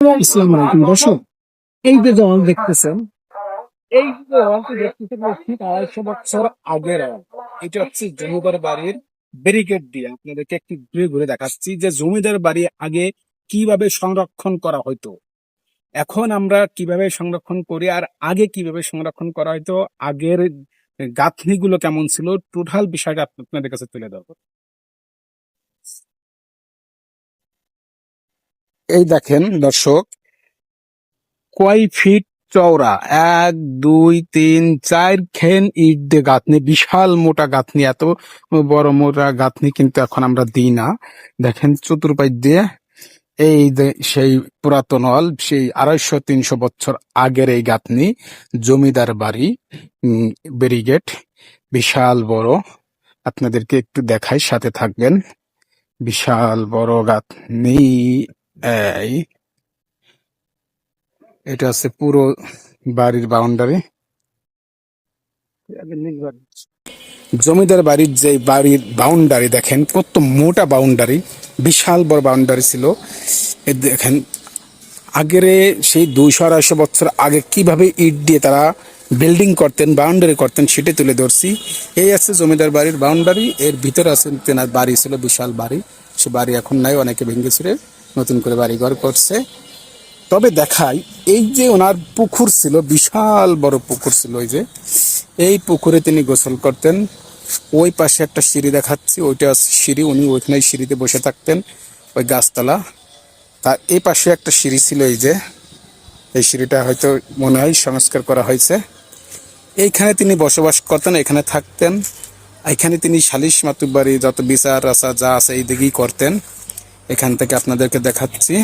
আসসালামু আলাইকুম দর্শক, এই যে দেওয়াল দেখতেছেন। এই দেখতেছেন ঠিক আড়াইশো বছর আগের এটা হচ্ছে জমিদার বাড়ির ব্যারিকেড দিয়ে আপনাদেরকে একটু ঘুরে ঘুরে দেখাচ্ছি যে জমিদার বাড়ি আগে কীভাবে সংরক্ষণ করা হতো এখন আমরা কীভাবে সংরক্ষণ করি আর আগে কীভাবে সংরক্ষণ করা হতো আগের গাঁথনিগুলো কেমন ছিল টোটাল বিষয়টা আপনাদের কাছে তুলে ধরবো। এই দেখেন দর্শক, কয় ফিট চওড়া? এক, দুই, তিন, চার খেন ইট দিয়ে গাঁথনি, বিশাল মোটা গাঁথনি, এত বড় মোটা গাঁথনি কিন্তু এখন আমরা দিই না। দেখেন চতুর্পাই দিয়ে এই সেই পুরাতন হল, সেই আড়াইশো, তিনশো বছর আগের এই গাঁথনি, জমিদার বাড়ি ব্যারিগেট, বিশাল বড়। আপনাদেরকে একটু দেখাই, সাথে থাকবেন। বিশাল বড় গাঁথনি। এই, এটা হচ্ছে পুরো বাড়ির বাউন্ডারি জমিদার বাড়ির যে বাড়ির বাউন্ডারি দেখেন, কত মোটা বাউন্ডারি বিশাল বড় বাউন্ডারি ছিল। এ দেখেন, আগের সেই দুইশো আড়াইশো বছর আগে কীভাবে ইট দিয়ে তারা বিল্ডিং করতেন বাউন্ডারি করতেন, সেটা তুলে ধরছি। এই আছে জমিদার বাড়ির বাউন্ডারি এর ভিতরে আছে তেনার বাড়ি ছিল, বিশাল বাড়ি। সে বাড়ি এখন নাই, অনেকে ভেঙে নতুন করে বাড়িঘর করছে। তবে দেখাই, এই যে ওনার পুকুর ছিল, বিশাল বড় পুকুর ছিল ওই যে, এই পুকুরে তিনি গোসল করতেন। ওই পাশে একটা সিঁড়ি দেখাচ্ছি, ওইটা সিঁড়ি, উনি ওইখানে সিঁড়িতে বসে থাকতেন, ওই গাছতলা। তার এই পাশে একটা সিঁড়ি ছিল এই যে, এই সিঁড়িটা হয়তো মনে হয় সংস্কার করা হয়েছে। এইখানে তিনি বসবাস করতেন, এখানে থাকতেন। এখানে তিনি সালিশ মাতুবাড়ি যত বিচার আশা যা আছে, এই দিকেই করতেন। এখান থেকে আপনাদেরকে দেখাচ্ছি।